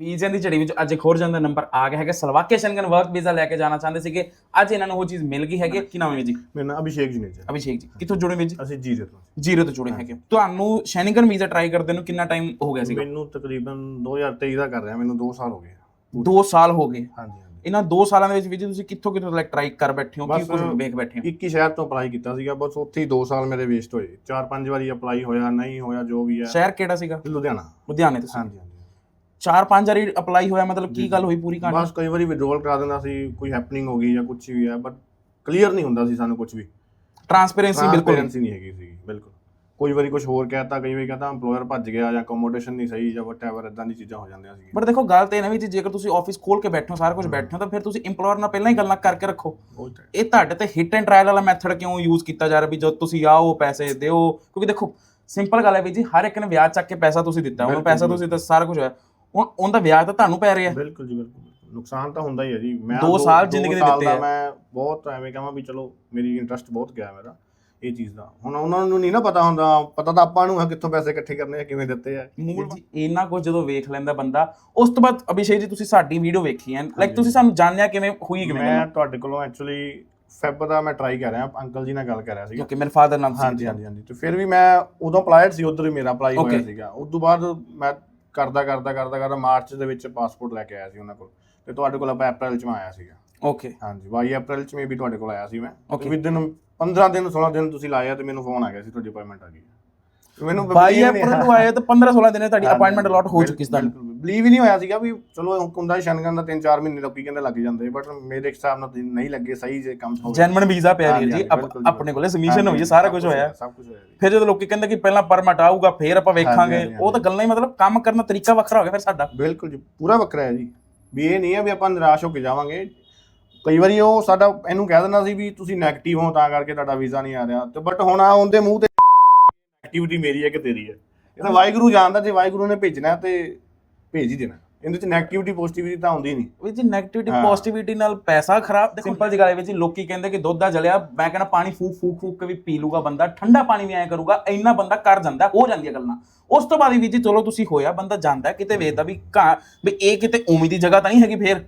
ਵੀਜ਼ਿਆਂ ਦੀ ਝੜੀ ਵਿੱਚ ਅੱਜ ਇੱਕ ਹੋਰ ਜਾਂਦਾ ਨੰਬਰ ਆ ਗਿਆ ਹੈਗਾ। ਸਲਵਾਕੇ ਸ਼ੰਗਨ ਵਰਕ ਵੀਜ਼ਾ ਲੈ ਕੇ ਜਾਣਾ ਚਾਹੁੰਦੇ ਸੀਗੇ। ਅੱਜ ਇਹਨਾਂ ਨੂੰ ਉਹ ਚੀਜ਼ ਮਿਲ ਗਈ ਹੈਗੀ। ਕੀ ਨਾਮ ਹੈ ਜੀ? ਮੇਰਾ ਨਾਮ ਅਭਿਸ਼ੇਕ ਜੁਨੇਜਾ ਅਭਿਸ਼ੇਕ ਜੀ। ਕਿੱਥੋਂ ਜੁੜੇ ਵੀਰ ਜੀ? ਅਸੀਂ ਜੀਰੇ ਤੋਂ। ਜੀਰੋ ਤੋਂ ਜੁੜੇ ਹੈਗੇ। ਤੁਹਾਨੂੰ ਸ਼ੈਨਗਨ ਵੀਜ਼ਾ ਟਰਾਈ ਕਰਦੇ ਨੂੰ ਕਿੰਨਾ ਟਾਈਮ ਹੋ ਗਿਆ ਸੀਗਾ? ਮੈਨੂੰ ਤਕਰੀਬਨ 2023 ਦਾ ਕਰ ਰਿਹਾ। ਮੈਨੂੰ 2 ਸਾਲ ਹੋ ਗਏ। 2 ਸਾਲ ਹੋ ਗਏ। ਹਾਂਜੀ ਇਹਨਾਂ 2 ਸਾਲਾਂ ਦੇ ਵਿੱਚ ਜੀ ਤੁਸੀਂ ਕਿੱਥੋਂ ਕਿੱਥੋਂ ਤੱਕ ਟਰਾਈ ਕਰ ਬੈਠੇ ਹੋ? ਕੀ ਕੁਝ ਵੇਖ ਬੈਠੇ ਹੋ? ਇੱਕ ਹੀ ਸ਼ਹਿਰ ਤੋਂ ਅਪਲਾਈ ਕੀਤਾ ਸੀਗਾ। ਬਸ ਉੱਥੇ ਹੀ 2 ਸਾਲ ਮੇਰੇ ਵੇਸਟ ਹੋਏ। ਚਾਰ ਪੰਜ ਵਾਰੀ ਅਪਲਾਈ ਹੋਇਆ ਨਹੀਂ ਹੋਇਆ ਜੋ ਵੀ ਹੈ। ਸ਼ਹਿਰ ਕਿਹੜਾ ਸੀਗਾ? ਲੁਧਿਆਣਾ। ਲੁਧਿਆਣੇ ਤੋਂ ਹਾਂਜੀ। ਚਾਰ ਪੰਜ ਵਾਰੀ ਅਪਲਾਈ ਹੋਇਆ ਮਤਲਬ ਕੀ ਗੱਲ ਹੋਈ ਪੂਰੀ ਕਹਾਣੀ? ਬਸ ਕਈ ਵਾਰੀ ਵਿਡਰੋਲ ਕਰਾ ਦਿੰਦਾ ਸੀ ਕੋਈ ਹੈਪਨਿੰਗ ਹੋ ਗਈ ਜਾਂ ਕੁਝ ਵੀ ਹੈ ਬਟ ਕਲੀਅਰ ਨਹੀਂ ਹੁੰਦਾ ਸੀ ਸਾਨੂੰ ਕੁਝ ਵੀ। ਟਰਾਂਸਪੇਰੈਂਸੀ ਬਿਲਕੁਲ Transparency ਨਹੀਂ ਹੈਗੀ ਸੀ ਬਿਲਕੁਲ। ਕੋਈ ਵਾਰੀ ਕੁਝ ਹੋਰ ਕਹਿਤਾ ਕਈ ਵਾਰੀ ਕਹਤਾ EMPLOYER ਭੱਜ ਗਿਆ ਜਾਂ ਅਕੋਮੋਡੇਸ਼ਨ ਨਹੀਂ ਸਹੀ ਜਾਂ ਵਟਐਵਰ ਇਦਾਂ ਦੀ ਚੀਜ਼ਾਂ ਹੋ ਜਾਂਦੀਆਂ ਸੀ ਬਟ ਦੇਖੋ ਗੱਲ ਤੇ ਇਹ ਨਾ ਵੀ ਜੀ ਜੇਕਰ ਤੁਸੀਂ ਆਫਿਸ ਖੋਲ ਕੇ ਬੈਠੇ ਹੋ ਸਾਰਾ ਕੁਝ ਬੈਠੇ ਹੋ ਤਾਂ ਫਿਰ ਤੁਸੀਂ EMPLOYER ਨਾਲ ਪਹਿਲਾਂ ਹੀ ਗੱਲਾਂ ਕਰਕੇ ਰੱਖੋ। ਤਾਂ- ਇਹ ਤੁਹਾਡੇ ਤੇ ਹਿੱਟ ਐਂਡ ਟ੍ਰਾਇਲ ਵਾਲਾ ਮੈਥਡ ਕਿਉਂ ਯੂਜ਼ ਕੀਤਾ ਜਾ ਰਿਹਾ ਵੀ ਜਦੋਂ ਤੁਸੀਂ ਆਓ ਪੈਸੇ ਦਿਓ? ਕਿਉਂਕਿ ਦੇਖੋ ਸਿੰਪਲ ਗੱਲ ਹੈ ਵੀ ਜੀ ਹਰ ਇੱਕ ਨੇ ਵਿਆਜ ਚੱਕ ਕੇ ਪੈਸਾ ਤੁਸੀਂ ਦਿੱਤਾ ਉਹਨੂੰ ਪੈਸਾ ਤੁਸੀਂ ਦਿੱਤਾ ਸਾਰਾ ਕੁਝ ਹੋਇਆ। ਹੁਣ ਉਹਦਾ ਵਿਆਜ ਤਾਂ ਤੁਹਾਨੂੰ ਪੈ ਰਿਹਾ। ਬਿਲਕੁਲ ਜੀ ਬਿਲਕੁਲ ਨੁਕਸਾਨ ਤਾਂ ਹੁੰਦਾ ਹੀ ਹੈ ਜੀ। ਮੈਂ ਦੋ ਸਾਲ ਜ਼ਿੰਦਗੀ ਦੇ ਦਿੱਤੇ ਆ। ਮੈਂ ਬਹੁਤ ਐਵੇਂ ਕਹਾਂ ਵੀ ਚਲੋ ਮੇਰੀ ਇੰਟਰਸਟ ਬਹੁਤ ਗਿਆ ਮੇਰਾ ਇਹ ਚੀਜ਼ ਦਾ। ਹੁਣ ਉਹਨਾਂ ਨੂੰ ਨਹੀਂ ਨਾ ਪਤਾ ਹੁੰਦਾ ਪਤਾ ਤਾਂ ਆਪਾਂ ਨੂੰ ਹੈ ਕਿੱਥੋਂ ਪੈਸੇ ਇਕੱਠੇ ਕਰਨੇ ਆ ਕਿਵੇਂ ਦਿੱਤੇ ਆ। ਮੂਲ ਜੀ ਇੰਨਾ ਕੁਝ ਜਦੋਂ ਵੇਖ ਲੈਂਦਾ ਬੰਦਾ ਉਸ ਤੋਂ ਬਾਅਦ ਅਭਿਸ਼ੇਕ ਜੀ ਤੁਸੀਂ ਸਾਡੀ ਵੀਡੀਓ ਵੇਖੀ ਹੈ। ਲਾਈਕ। ਤੁਸੀਂ ਸਾਨੂੰ ਜਾਣਿਆ ਕਿਵੇਂ ਹੋਈ ਕਿਵੇਂ ਮੈਂ ਤੁਹਾਡੇ ਕੋਲੋਂ ਐਕਚੁਅਲੀ ਫੈਬ ਦਾ ਮੈਂ ਟਰਾਈ ਕਰ ਰਿਹਾ ਅੰਕਲ ਜੀ ਨਾਲ ਗੱਲ ਕਰ ਰਿਹਾ ਸੀਗਾ। ਕਿਉਂਕਿ ਮੇਰੇ ਫਾਦਰ ਨਾਲ ਹਾਂਜੀ ਹਾਂਜੀ ਹਾਂਜੀ। ਤੇ ਫਿਰ ਵੀ ਮੈਂ ਉਦੋਂ ਅਪਲਾਈਡ ਸੀ ਉਧਰ ਹੀ ਮੇਰਾ ਅਪਲਾਈ ਹੋਇਆ. ਸੀਗਾ। ਉਸ ਤੋਂ ਬਾਅਦ ਮੈਂ ਕਰਦਾ ਕਰਦਾ ਕਰਦਾ ਕਰਦਾ ਮਾਰਚ ਦੇ ਵਿੱਚ ਪਾਸਪੋਰਟ ਲੈ ਕੇ ਆਇਆ ਸੀ ਉਹਨਾਂ ਕੋਲ। ਤੇ ਤੁਹਾਡੇ ਕੋਲ ਆਪਾਂ ਅਪ੍ਰੈਲ ਚ ਮੈਂ ਆਇਆ ਸੀਗਾ। ਓਕੇ ਹਾਂਜੀ 22 ਅਪ੍ਰੈਲ ਚ ਮੈਂ ਵੀ ਤੁਹਾਡੇ ਕੋਲ ਆਇਆ ਸੀ ਮੈਂ। Okay. ਵਿਦ ਦਿਨ 15 ਦਿਨ 16 ਦਿਨ ਤੁਸੀਂ ਲਾਇਆ ਤੇ ਮੈਨੂੰ ਫੋਨ ਆ ਗਿਆ ਸੀ ਤੁਹਾਡੀ ਅਪਾਇੰਟਮੈਂਟ ਆ ਗਈ। ਤੇ ਮੈਨੂੰ 22 ਅਪ੍ਰੈਲ ਨੂੰ ਆਏ ਤਾਂ 15 16 ਦਿਨੇ ਤੁਹਾਡੀ ਅਪਾਇੰਟਮੈਂਟ ਅਲਾਟ ਹੋ ਚੁੱਕੀ ਸੀ ਤੁਹਾਨੂੰ। ਬਲੀਵ ਹੀ ਨਹੀਂ ਹੋਇਆ ਸੀਗਾ ਵੀ ਚਲੋ ਹੁੰਦਾ ਸ਼ਨਗਨ ਦਾ 3-4 ਮਹੀਨੇ ਲੋਕੀ ਕਹਿੰਦੇ ਲੱਗ ਜਾਂਦੇ ਬਟ ਮੇਰੇ ਹਿਸਾਬ ਨਾਲ ਨਹੀਂ ਲੱਗੇ ਸਹੀ ਜੇ ਕੰਮ ਹੋ ਜੈਨੂਇਨ ਵੀਜ਼ਾ ਪਿਆ ਵੀਰ ਜੀ ਆਪਣੇ ਕੋਲੇ ਸਬਮਿਸ਼ਨ ਹੋਈ ਹੈ ਸਾਰਾ ਕੁਝ ਹੋਇਆ। ਸਭ ਕੁਝ ਹੋਇਆ ਫਿਰ ਜਦੋਂ ਲੋਕੀ ਕਹਿੰਦੇ ਕਿ ਪਹਿਲਾਂ ਪਰਮਿਟ ਆਊਗਾ ਫਿਰ ਆਪਾਂ ਵੇਖਾਂਗੇ ਉਹ ਤਾਂ ਗੱਲਾਂ ਹੀ ਮਤਲਬ ਕੰਮ ਕਰਨ ਦਾ ਤਰੀਕਾ ਵੱਖਰਾ ਹੋ ਗਿਆ ਫਿਰ ਸਾਡਾ। ਬਿਲਕੁਲ ਜੀ ਪੂਰਾ ਵੱਖਰਾ ਹੈ ਜੀ। ਵੀ ਇਹ ਨਹੀਂ ਹੈ ਵੀ ਆਪਾਂ ਨਿਰਾਸ਼ ਹੋ ਕੇ ਜਾਵਾਂਗੇ। ਕਈ ਵਾਰੀ ਉਹ ਸਾਡਾ ਇਹਨੂੰ ਕਹਿ ਦਿੰਦਾ ਸੀ ਵੀ ਤੁਸੀਂ 네ਗੇਟਿਵ ਹੋ ਤਾਂ ਕਰਕੇ ਤੁਹਾਡਾ ਵੀਜ਼ਾ ਨਹੀਂ ਆ ਰਿਹਾ। ਤੇ ਬਟ ਹੁਣ ਆ ਉਹਦੇ ਮੂੰਹ ਤੇ ਐਕਟੀਵਿਟੀ ਮੇਰੀ ਹੈ ਕਿ ਤੇਰੀ ਹੈ। ਇਹ ਤਾਂ ਵਾਹਿਗੁਰੂ ਜਾਣਦਾ ਜੇ ਵਾਹਿਗੁਰੂ ਨੇ ਭੇਜਣਾ ਤੇ ਭੇਜ ਹੀ ਦੇਣਾ। ਇਹਦੇ ਚ 네ਗੇਟਿਵਿਟੀ ਪੋਜ਼ਿਟਿਵਿਟੀ ਤਾਂ ਆਉਂਦੀ ਨਹੀਂ। ਵੀ ਜੀ 네ਗੇਟਿਵਿਟੀ ਹਾਂ। ਪੋਜ਼ਿਟਿਵਿਟੀ ਨਾਲ ਪੈਸਾ ਖਰਾਬ ਦੇਖੋ ਸਿੰਪਲ ਜੀ ਗੱਲ ਹੈ ਵੀ ਜੀ ਲੋਕੀ ਕਹਿੰਦੇ ਕਿ ਦੁੱਧ ਦਾ ਜਲਿਆ ਮੈਂ ਕਹਿੰਦਾ ਪਾਣੀ ਫੂਕ ਫੂਕ ਫੂਕ ਕੇ ਵੀ ਪੀ ਲੂਗਾ ਬੰਦਾ ਠੰਡਾ ਪਾਣੀ ਵੀ ਐ ਕਰੂਗਾ ਇੰਨਾ ਬੰਦਾ ਕਰ ਜਾਂਦਾ ਹੋ ਜਾਂਦੀਆਂ ਗੱਲਾਂ। ਉਸ ਤੋਂ ਬਾਅਦ ਵੀ ਜੀ ਚਲੋ ਤੁਸੀਂ ਹੋਇਆ ਬੰਦਾ ਜਾਂਦਾ ਕਿਤੇ ਵੇਖਦਾ ਵੀ ਘਾਂ ਵੀ ਇਹ ਕਿਤੇ ਉਮੀ ਦੀ ਜਗ੍ਹਾ ਤਾਂ ਨਹੀਂ ਹੈਗੀ ਫੇਰ।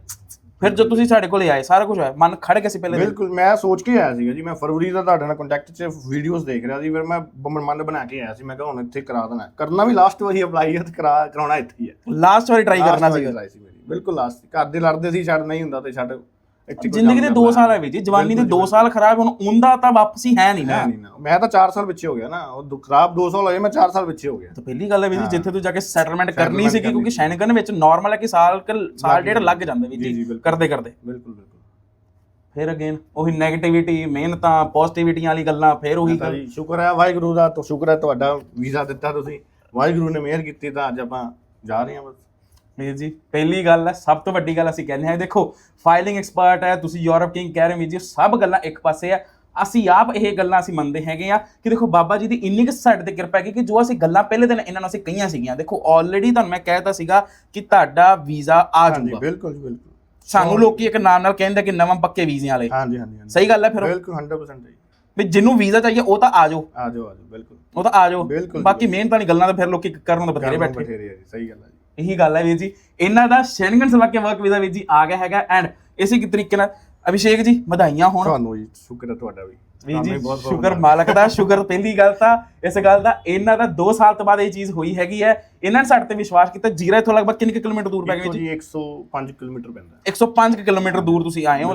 ਫਿਰ ਜਦ ਤੁਸੀਂ ਸਾਡੇ ਕੋਲੇ ਆਏ ਸਾਰਾ ਕੁਝ ਹੋਇਆ ਮਨ ਖੜ ਗਿਆ ਸੀ ਪਹਿਲੇ ਦਿਨ। ਬਿਲਕੁਲ ਮੈਂ ਸੋਚ ਕੇ ਆਇਆ ਸੀਗਾ ਜੀ ਮੈਂ ਫਰਵਰੀ ਦਾ ਤੁਹਾਡੇ ਨਾਲ ਕੰਟੈਕਟ 'ਚ ਵੀਡੀਓਜ਼ ਦੇਖ ਰਿਹਾ ਸੀ ਫਿਰ ਮੈਂ ਬ- ਮਨ ਬਣਾ ਕੇ ਆਇਆ ਸੀ ਮੈਂ ਕਿਹਾ ਹੁਣ ਇੱਥੇ ਕਰਾ ਦੇਣਾ। ਕਰਨਾ ਵੀ ਲਾਸਟ ਵਾਰੀ ਅਪਲਾਈ ਹੈ ਤੇ ਕਰਾ ਕਰਾਉਣਾ ਇੱਥੇ ਹੀ ਹੈ ਲਾਸਟ ਵਾਰੀ ਟਰਾਈ ਕਰਨਾ ਸੀਗਾ try ਸੀ ਮੇਰੀ ਬਿਲਕੁਲ ਲਾਸਟ ਘਰ ਦੇ ਲੜਦੇ ਸੀ ਛੱਡ ਨਹੀਂ ਹੁੰਦਾ ਤੇ ਛੱਡ ਇੱਥੇ ਕੋਈ ਜ਼ਿੰਦਗੀ ਦੇ ਕੰਮ 2 ਕਰਨਾ। ਸਾਲ ਹੈ ਵੀ ਜੀ ਜਵਾਨੀ ਦੇ ਬਿਲਕੁਲ 2 ਸਾਲ ਖਰਾਬ ਹੁਣ ਉਹਦਾ ਤਾਂ ਵਾਪਸੀ ਹੈ ਨਹੀਂ ਨਾ। ਹੈ ਨਹੀਂ ਨਾ। ਮੈਂ ਤਾਂ 4 ਸਾਲ ਪਿੱਛੇ ਹੋ ਗਿਆ ਨਾ ਉਹ ਖਰਾਬ 2 ਸਾਲ ਹੋਏ ਮੈਂ 4 ਸਾਲ ਪਿੱਛੇ ਹੋ ਗਿਆ। ਤਾਂ ਪਹਿਲੀ ਗੱਲ ਹੈ ਵੀ ਜੀ। ਜਿੱਥੇ ਤੂੰ ਜਾ ਕੇ ਸੈਟਲਮੈਂਟ ਕਰਨੀ ਸੀਗੀ ਕਿਉਂਕਿ ਸ਼ੈਨਗਨ ਵਿੱਚ ਨਾਰਮਲ ਹੈ ਕਿ ਸਾਲ ਸਾਲ ਡੇਢ। ਲੱਗ ਜਾਂਦਾ ਵੀ ਜੀ। ਕਰਦੇ ਕਰਦੇ। ਬਿਲਕੁਲ ਬਿਲਕੁਲ। ਫਿਰ ਅਗੇਨ ਉਹੀ 네ਗੇਟਿਵਿਟੀ ਮਿਹਨਤਾਂ ਪੋਜ਼ਿਟਿਵਿਟੀਆਂ ਵਾਲੀ ਗੱਲਾਂ ਫਿਰ ਉਹੀ ਜੀ ਸ਼ੁਕਰ ਹੈ ਵਾਹਿਗੁਰੂ ਦਾ ਤਾਂ ਸ਼ੁਕਰ ਹੈ ਤੁਹਾਡਾ ਵੀਜ਼ਾ ਦਿੱਤਾ ਤੁਸੀਂ। ਵਾਹਿਗੁਰੂ ਨੇ ਮਿਹਰ ਕੀਤੀ ਤਾਂ ਅੱਜ ਆਪਾਂ ਜਾ ਰਹੇ ਹਾਂ ਬਸ। ਵੀਰ ਜੀ ਪਹਿਲੀ ਗੱਲ ਹੈ ਸਭ ਤੋਂ ਵੱਡੀ ਗੱਲ ਅਸੀਂ ਕਹਿੰਦੇ ਹਾਂ ਦੇਖੋ ਫਾਈਲਿੰਗ ਐਕਸਪਰਟ ਹੈ ਤੁਸੀਂ ਯੂਰਪ ਕਿੰਗ ਕਹਿ ਰਹੇ ਹੋ ਵੀਰ ਜੀ ਸਭ ਗੱਲਾਂ ਇੱਕ ਪਾਸੇ ਆ। ਅਸੀਂ ਆਪ ਇਹ ਗੱਲਾਂ ਅਸੀਂ ਮੰਨਦੇ ਹੈਗੇ ਆ ਕਿ ਦੇਖੋ ਬਾਬਾ ਜੀ ਦੀ ਇੰਨੀ ਕੁ ਸਾਡੇ ਤੇ ਕਿਰਪਾ ਹੈ ਕਿ ਜੋ ਅਸੀਂ ਗੱਲਾਂ ਪਹਿਲੇ ਦਿਨ ਇਹਨਾਂ ਨੂੰ ਅਸੀਂ ਕਹੀਆਂ ਸੀਗੀਆਂ। ਦੇਖੋ ਆਲਰੇਡੀ ਤੁਹਾਨੂੰ ਮੈਂ ਕਹਿਤਾ ਸੀਗਾ ਕਿ ਤੁਹਾਡਾ ਵੀਜ਼ਾ ਆ ਹਾਂਜੀ ਜਾਊਗਾ। ਬਿਲਕੁਲ ਜੀ ਬਿਲਕੁਲ। ਸਾਨੂੰ ਲੋਕੀ ਇੱਕ ਨਾਮ ਨਾਲ ਕਹਿੰਦੇ ਕਿ ਨਵਾਂ ਪੱਕੇ ਵੀਜ਼ਿਆਂ ਵਾਲੇ। ਹਾਂਜੀ ਹਾਂਜੀ ਸਹੀ ਗੱਲ ਹੈ ਫਿਰ? ਬਿਲਕੁਲ 100% ਜੀ। ਵੀ ਜਿਹਨੂੰ ਵੀਜ਼ਾ ਚਾਹੀਏ ਉਹ ਤਾਂ ਆ ਜਾਓ। ਆ ਜਾਓ ਆ ਜਾਓ ਬਿਲਕੁਲ। ਉਹ ਤਾਂ ਆ ਜਾਓ। ਬਾਕੀ ਮਿਹਨਤ ਵਾਲੀ ਗੱਲਾਂ ਤਾਂ ਫਿਰ ਲੋਕੀ ਕਰਨ ਨੂੰ ਬਥੇਰੇ ਬੈਠੇ। ਬਥੇਰੇ ਆ ਜੀ ਸਹੀ ਗੱਲ ਹੈ ਜੀ। ਇਹੀ ਗੱਲ ਹੈ ਵੀਰ ਜੀ। ਇਹਨਾਂ ਦਾ ਸ਼ੈਨਗਨ ਸਲਾਕੇ ਵਰਕ ਵੀਜ਼ਾ ਵੀਰ ਜੀ ਆ ਗਿਆ ਹੈਗਾ ਐਂਡ ਇਸੇ ਕੀ ਤਰੀਕੇ ਨਾਲ ਅਭਿਸ਼ੇਕ ਜੀ ਵਧਾਈਆਂ ਹੋਣ। ਤੁਹਾਨੂੰ ਜੀ ਸ਼ੁਕਰ ਹੈ ਤੁਹਾਡਾ ਵੀ। ਵੀਰ ਜੀ ਸ਼ੁਕਰ। ਮਾਲਕ ਦਾ ਸ਼ੁਕਰ ਪਹਿਲੀ ਗੱਲ ਤਾਂ ਇਸ ਗੱਲ ਦਾ ਇਹਨਾਂ ਦਾ 2 ਸਾਲ ਤੋਂ ਬਾਅਦ ਇਹ ਚੀਜ਼ ਹੋਈ ਹੈਗੀ ਹੈ। ਇਹਨਾਂ ਨੇ ਸਾਡੇ ਤੇ ਵਿਸ਼ਵਾਸ ਕੀਤਾ ਜੀਰਾ ਇੱਥੋਂ ਲਗਭਗ ਕਿੰਨੇ ਕੁ ਕਿਲੋਮੀਟਰ ਦੂਰ ਪੈ ਵੀਰ ਜੀ ਜੀ? 105 ਕਿਲੋਮੀਟਰ ਪੈਂਦਾ। ਹੈ 105 ਕੁ ਕਿਲੋਮੀਟਰ ਦੂਰ ਤੁਸੀਂ ਆਏ ਹੋ।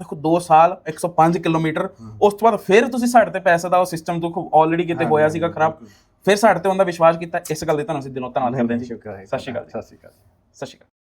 ਦੇਖੋ 2 ਸਾਲ 105 ਕਿਲੋਮੀਟਰ। ਉਸ ਤੋਂ ਬਾਅਦ ਫਿਰ ਤੁਸੀਂ ਸਾਡੇ ਤੇ ਪੈਸੇ ਦਾ ਉਹ ਸਿਸਟਮ ਤੋਂ ਆਲਰੇਡੀ ਕਿਤੇ ਹੋਇਆ ਸੀਗਾ ਖਰਾਬ। ਫਿਰ ਸਾਡੇ ਤੇ ਉਹਦਾ ਵਿਸ਼ਵਾਸ ਕੀਤਾ ਇਸ ਗੱਲ ਦੇ ਤੁਹਾਨੂੰ ਅਸੀਂ ਦਿਲੋਂ ਧੰਨਵਾਦ ਕਰਦੇ ਹਾਂ ਜੀ। ਸ਼ੁਕਰ ਹੈ ਸਤਿ ਸ਼੍ਰੀ ਅਕਾਲ ਜੀ। ਸਤਿ ਸ਼੍ਰੀ ਅਕਾਲ। ਸਤਿ ਸ਼੍ਰੀ ਅਕਾਲ।